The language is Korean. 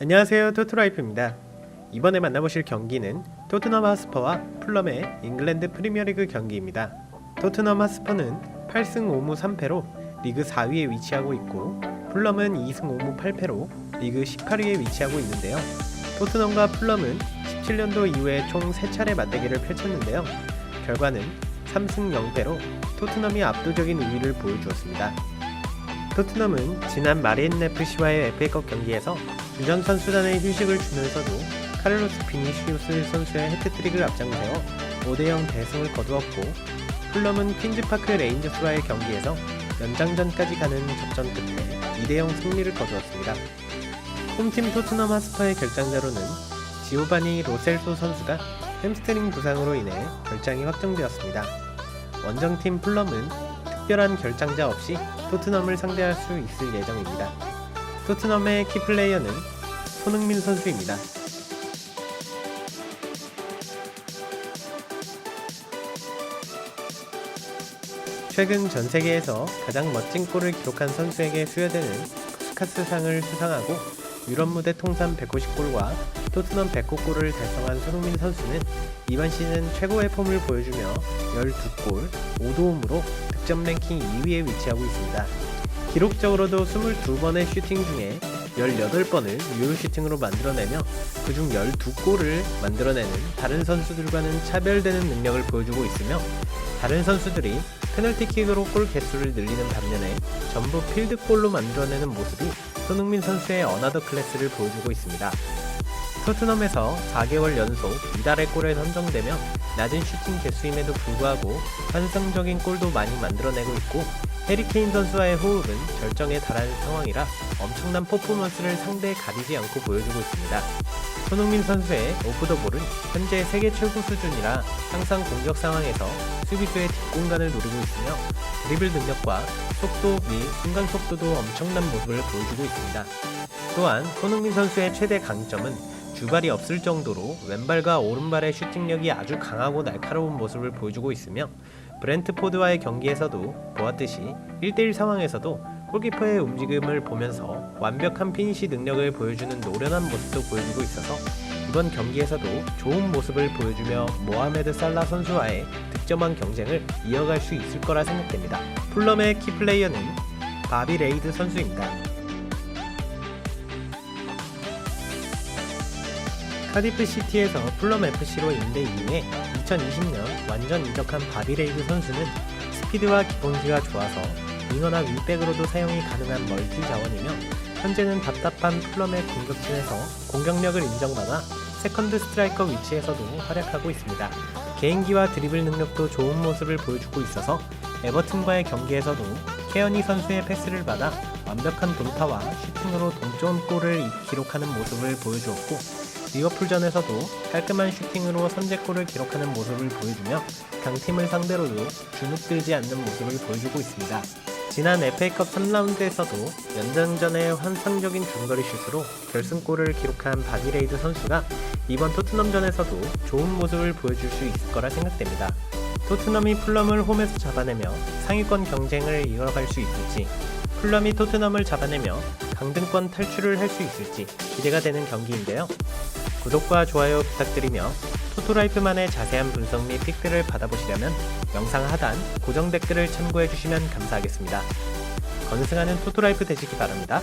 안녕하세요 토트라이프입니다. 이번에 만나보실 경기는 토트넘 하스퍼와 풀럼의 잉글랜드 프리미어리그 경기입니다. 토트넘 하스퍼는 8승 5무 3패로 리그 4위에 위치하고 있고 풀럼은 2승 5무 8패로 리그 18위에 위치하고 있는데요. 토트넘과 풀럼은 17년도 이후에 총 3차례 맞대결을 펼쳤는데요. 결과는 3승 0패로 토트넘이 압도적인 우위를 보여주었습니다. 토트넘은 지난 FC와의 FA컵 경기에서 주전 선수단의 휴식을 주면서도 카를로스 비니시우스 선수의 해트트릭을 앞장세워 5대0 대승을 거두었고 풀럼은 퀸즈파크 레인저스와의 경기에서 연장전까지 가는 접전 끝에 2대0 승리를 거두었습니다. 홈팀 토트넘 하스퍼의 결장자로는 지오바니 로셀소 선수가 햄스트링 부상으로 인해 결장이 확정되었습니다. 원정팀 풀럼은 특별한 결장자 없이 토트넘을 상대할 수 있을 예정입니다. 토트넘의 키플레이어는 손흥민 선수입니다. 최근 전 세계에서 가장 멋진 골을 기록한 선수에게 수여되는 푸스카스상을 수상하고 유럽 무대 통산 150골과 토트넘 100골을 달성한 손흥민 선수는 이번 시즌 최고의 폼을 보여주며 12골, 5도움으로 득점 랭킹 2위에 위치하고 있습니다. 기록적으로도 22번의 슈팅 중에 18번을 유효 슈팅으로 만들어내며 그중 12골을 만들어내는 다른 선수들과는 차별되는 능력을 보여주고 있으며 다른 선수들이 페널티킥으로 골 개수를 늘리는 반면에 전부 필드골로 만들어내는 모습이 손흥민 선수의 어나더 클래스를 보여주고 있습니다. 토트넘에서 4개월 연속 이달의 골에 선정되며 낮은 슈팅 개수임에도 불구하고 환상적인 골도 많이 만들어내고 있고 해리케인 선수와의 호흡은 절정에 달하는 상황이라 엄청난 퍼포먼스를 상대에 가리지 않고 보여주고 있습니다. 손흥민 선수의 오프 더 볼은 현재 세계 최고 수준이라 항상 공격 상황에서 수비수의 뒷공간을 노리고 있으며 드리블 능력과 속도 및 순간 속도도 엄청난 모습을 보여주고 있습니다. 또한 손흥민 선수의 최대 강점은 주발이 없을 정도로 왼발과 오른발의 슈팅력이 아주 강하고 날카로운 모습을 보여주고 있으며 브렌트포드와의 경기에서도 보았듯이 1대1 상황에서도 골키퍼의 움직임을 보면서 완벽한 피니시 능력을 보여주는 노련한 모습도 보여주고 있어서 이번 경기에서도 좋은 모습을 보여주며 모하메드 살라 선수와의 득점왕 경쟁을 이어갈 수 있을 거라 생각됩니다. 풀럼의 키플레이어는 바비 레이드 선수입니다. 카디프 시티에서 풀럼 FC로 임대 이후에 2020년 완전 이적한 바비레이드 선수는 스피드와 기본기가 좋아서 윙어나 윙백으로도 사용이 가능한 멀티 자원이며 현재는 답답한 풀럼의 공격진에서 공격력을 인정받아 세컨드 스트라이커 위치에서도 활약하고 있습니다. 개인기와 드리블 능력도 좋은 모습을 보여주고 있어서 에버튼과의 경기에서도 케어니 선수의 패스를 받아 완벽한 돌파와 슈팅으로 동점 골을 기록하는 모습을 보여주었고 리버풀전에서도 깔끔한 슈팅으로 선제골을 기록하는 모습을 보여주며 강팀을 상대로도 주눅들지 않는 모습을 보여주고 있습니다. 지난 FA컵 3라운드에서도 연장전의 환상적인 중거리 슛으로 결승골을 기록한 바디레이드 선수가 이번 토트넘전에서도 좋은 모습을 보여줄 수 있을 거라 생각됩니다. 토트넘이 풀럼을 홈에서 잡아내며 상위권 경쟁을 이어갈 수 있을지 풀럼이 토트넘을 잡아내며 강등권 탈출을 할 수 있을지 기대가 되는 경기인데요. 구독과 좋아요 부탁드리며 토토라이프만의 자세한 분석 및 픽들을 받아보시려면 영상 하단 고정 댓글을 참고해 주시면 감사하겠습니다. 건승하는 토토라이프 되시기 바랍니다.